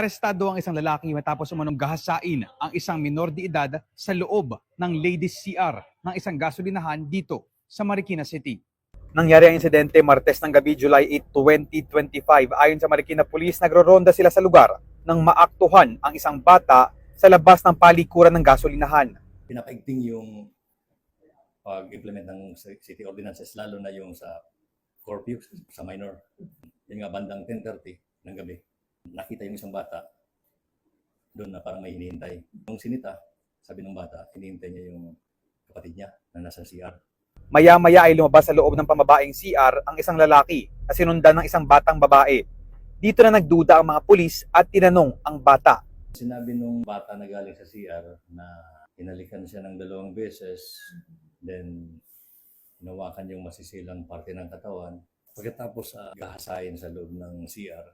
Arestado ang isang lalaki matapos umanong gahasain ang isang minor de edad sa loob ng ladies CR ng isang gasolinahan dito sa Marikina City. Nangyari ang insidente Martes ng gabi July 8, 2025. Ayon sa Marikina Police, nagro-ronda sila sa lugar nang maaktuhan ang isang bata sa labas ng palikuran ng gasolinahan. pinapaigting yung pag-implement ng city ordinances, lalo na yung sa curfew, sa minor. Yung nga bandang 10.30 ng gabi, nakita yung isang bata doon na parang may hinihintay. Nung sinita, sabi ng bata, hinihintay niya yung kapatid niya na nasa CR. Maya-maya ay lumabas sa loob ng pamabaeng CR ang isang lalaki na sinundan ng isang batang babae. Dito na nagduda ang mga pulis at tinanong ang bata. Sinabi nung bata na galing sa CR na hinalikan siya ng dalawang beses, then hinawakan yung masisilang parte ng katawan. Pagkatapos sa gahasayin sa loob ng CR,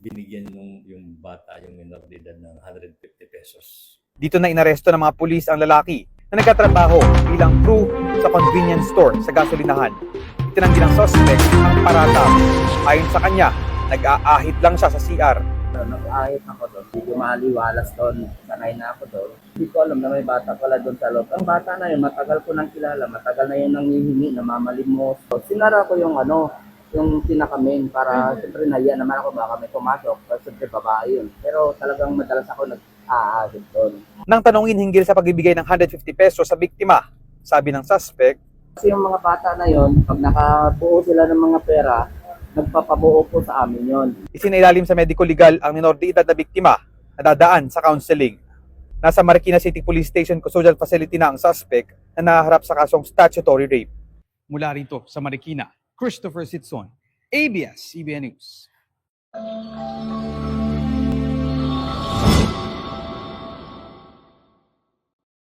binigyan yung, yung bata, yung minor de edad ng 150 pesos. Dito na inaresto ng mga pulis ang lalaki na nagkatrabaho bilang crew sa convenience store sa gasolinahan. Itinanggi ng suspect ang parata. Ayon sa kanya, nag-aahit lang siya sa CR. nag-ahit ako doon. Hindi ko maliwalas doon. Sanay na ako doon. Hindi ko alam na may bata pala doon sa loob. Ang bata na yun, matagal ko nang kilala. Matagal na yun nangihingi, namamalimos. So, sinara ko yung ano, yung pinaka-main para siyempre nahiya naman ako baka may pumasok. Pero siyempre babae yun. Pero talagang madalas ako nag-aahit doon. Nang tanungin hinggil sa pagbibigay ng 150 pesos sa biktima, sabi ng suspect, Kasi yung mga bata na yun, pag nakabuo sila ng mga pera, nagpapabuo po sa amin yun. isinailalim sa medico legal ang minor de edad na biktima na dadaan sa counseling. Nasa Marikina City Police Station Custodial Facility na ang suspect na naharap sa kasong statutory rape. Mula rito sa Marikina, Christopher Sitson, ABS-CBN News.